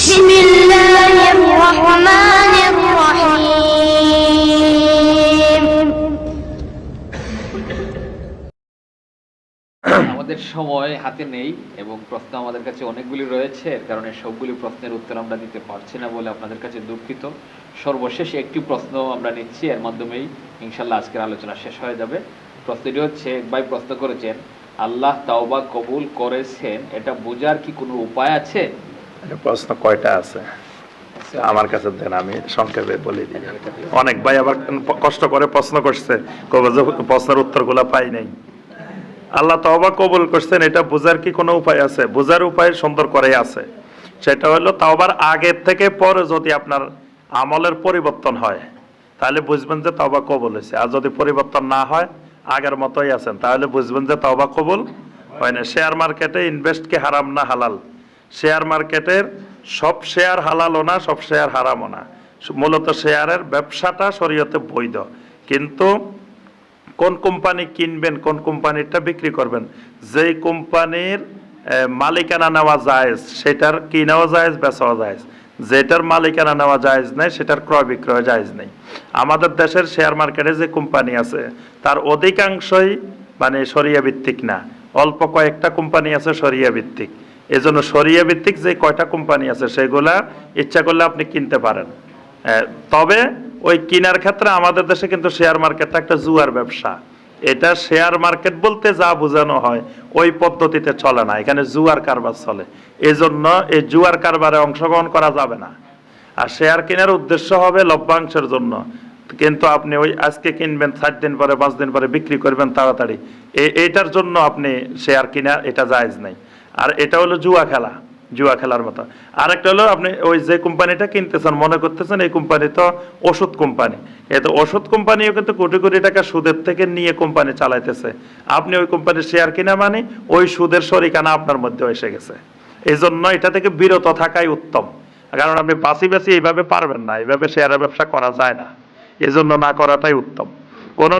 بسم الله الرحمن الرحيم আমাদের সময় হাতে নেই এবং প্রশ্ন আমাদের কাছে অনেকগুলি রয়েছে। এর কারণে সবগুলি প্রশ্নের উত্তর আমরা দিতে পারছি না বলে আপনাদের কাছে দুঃখিত। সর্বশেষ একটি প্রশ্ন আমরা নিচ্ছি। এর মাধ্যমেই ইনশাল্লাহ আজকের আলোচনা শেষ হয়ে যাবে। প্রশ্নটি হচ্ছে, এক ভাই প্রশ্ন করেছেন, আল্লাহ তাওবা কবুল করেছেন? এটা বোঝার কি কোনো উপায় আছে? প্রশ্ন কয়টা আছে? আমার কাছে দেন, আমি সংক্ষেপে বলে দিই। অনেক ভাই আবার কষ্ট করে প্রশ্ন করছে প্রশ্নের উত্তরগুলো পাই নাই। আল্লাহ তওবা কবুল করছেন, এটা বোঝার কি কোনো উপায় আছে? বোঝার উপায় সুন্দর করে আছে। সেটা হলো তাওবার আগের থেকে পরে যদি আপনার আমলের পরিবর্তন হয়, তাহলে বুঝবেন যে তওবা কবুল হয়েছে। আর যদি পরিবর্তন না হয়, আগের মতোই আছেন, তাহলে বুঝবেন যে তওবা কবুল হয় না। শেয়ার মার্কেটে ইনভেস্ট কি হারাম না হালাল? শেয়ার মার্কেটের সব শেয়ার হালালও না সব শেয়ার হারামও না মূলত শেয়ারের ব্যবসাটা শরীয়তে বৈধ। কিন্তু কোন কোম্পানি কিনবেন, কোন কোম্পানিটা বিক্রি করবেন, যেই কোম্পানির মালিকানা নেওয়া যায় সেটার কিনাও যায় বেচাও যায় যেটার মালিকানা নেওয়া যায় নেই, সেটার ক্রয় বিক্রয় যায় নেই। আমাদের দেশের শেয়ার মার্কেটে যে কোম্পানি আছে, তার অধিকাংশই মানে সরিয়া ভিত্তিক না। অল্প কয়েকটা কোম্পানি আছে সরিয়া ভিত্তিক এজন্য সরিয়া ভিত্তিক যে কয়টা কোম্পানি আছে সেগুলা ইচ্ছা করলে আপনি কিনতে পারেন। তবে ওই কেনার ক্ষেত্রে আমাদের দেশে কিন্তু শেয়ার মার্কেটটা একটা জুয়ার ব্যবসা। এটা শেয়ার মার্কেট বলতে যা বোঝানো হয় ওই পদ্ধতিতে চলে না, এখানে জুয়ার কারবার চলে। এজন্য এই জুয়ার কারবারে অংশগ্রহণ করা যাবে না। আর শেয়ার কেনার উদ্দেশ্য হবে লভ্যাংশের জন্য। কিন্তু আপনি ওই আজকে কিনবেন, ষাট দিন পরে, পাঁচ দিন পরে বিক্রি করবেন তাড়াতাড়ি। এ- এইটার জন্য আপনি শেয়ার কিনা, এটা জায়েজ নাই। আর এটা হলো জুয়া খেলা, জুয়া খেলার মতো। আরেকটা হলো আপনি ওই যে কোম্পানিটা কিনতেছেন, মনে করতেছেন এই কোম্পানি তো ওষুধ কোম্পানি। এই তো ওষুধ কোম্পানিও কিন্তু কোটি কোটি টাকা সুদের থেকে নিয়ে কোম্পানি চালাইতেছে। আপনি ওই কোম্পানির শেয়ার কিনা মানে ওই সুদের শরিকানা আপনার মধ্যে এসে গেছে। এই জন্য এটা থেকে বিরত থাকাই উত্তম। কারণ আপনি বাসি বাসি এইভাবে পারবেন না, এইভাবে শেয়ারের ব্যবসা করা যায় না। এজন্য না করাটাই উত্তম। কোনো